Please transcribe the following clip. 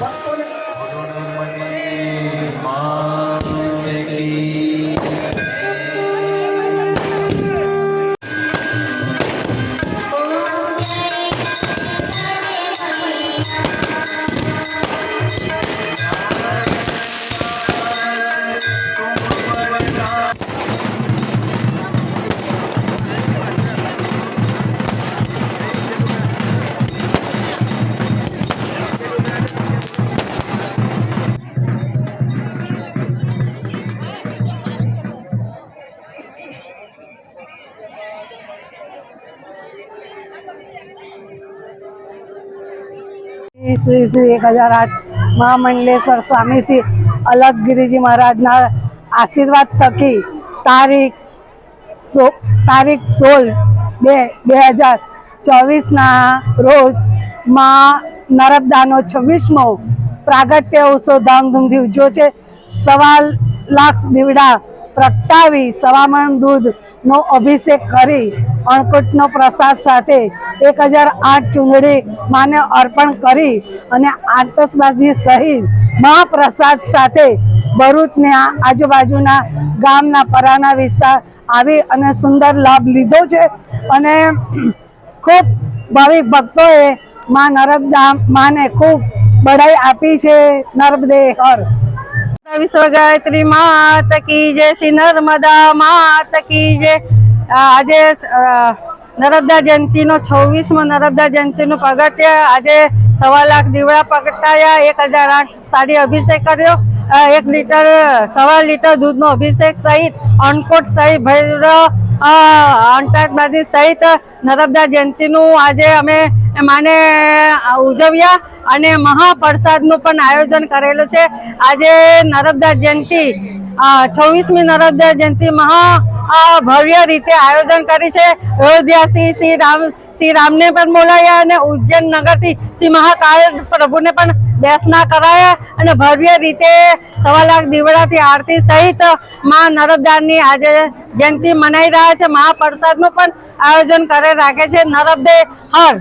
ভগবান શ્રી શ્રી એક હજાર આઠ મહામંડલેશ્વર સ્વામી શ્રી અલગગીરીજી મહારાજના આશીર્વાદ થકી તારીખ સો, તારીખ સોળ બે બે હજાર ચોવીસના રોજમાં નર્મદાનો છવ્વીસમો પ્રાગટ્ય ઉત્સવ ધામધૂમથી ઉજવ્યો છે. સવા લાખ દીવડા પ્રગટાવી સવામણ દૂધનો અભિષેક કરી અણકુટનો પ્રસાદ સાથે એક હજાર આઠ ચૂંદડી માને અર્પણ કરી અને આતશબાજી સહિત મહાપ્રસાદ સાથે ભરૂચને આજુબાજુના ગામના પરાના વિસ્તાર આવી અને સુંદર લાભ લીધો છે. અને ખૂબ ભાવિક ભક્તોએ મા નર્મદા માને ખૂબ બડાઈ આપી છે નર્મદે હર વિશ્વ ગાયત્રી માત કી જય, શ્રી નર્મદા માત કી જય. આજે નર્મદા જયંતિનો છવ્વીસમો નર્મદા જયંતિનું પગથિય આજે સવા લાખ દીવડા પગટાયા એક હજાર આઠ સાડી અભિષેક કર્યો. એક લીટર, સવા લીટર દૂધનો અભિષેક સહિત, અન્નકોટ સહિત, ભૈરવ અંતરબાજી સહિત નર્મદા જયંતિનું આજે અમે માને ઉજવ્યા અને મહાપ્રસાદનું પણ આયોજન કરેલું છે. આજે નર્મદા જયંતિ છવ્વીસમી નર્મદા જયંતિ મહા ભવ્ય રીતે આયોજન કરી છે. અયોધ્યા શ્રી રામ, શ્રી રામને પણ બોલાયા અને ઉજ્જૈન નગરથી શ્રી મહાકાળ પ્રભુને પણ દર્શના કરાયા અને ભવ્ય રીતે સવા લાખ દીવડાથી આરતી સહિત મા નર્મદાની આજે જયંતિ મનાઈ રહ્યા છે. મહાપ્રસાદનું પણ આયોજન કરે રાખે છે. નર્મદે હર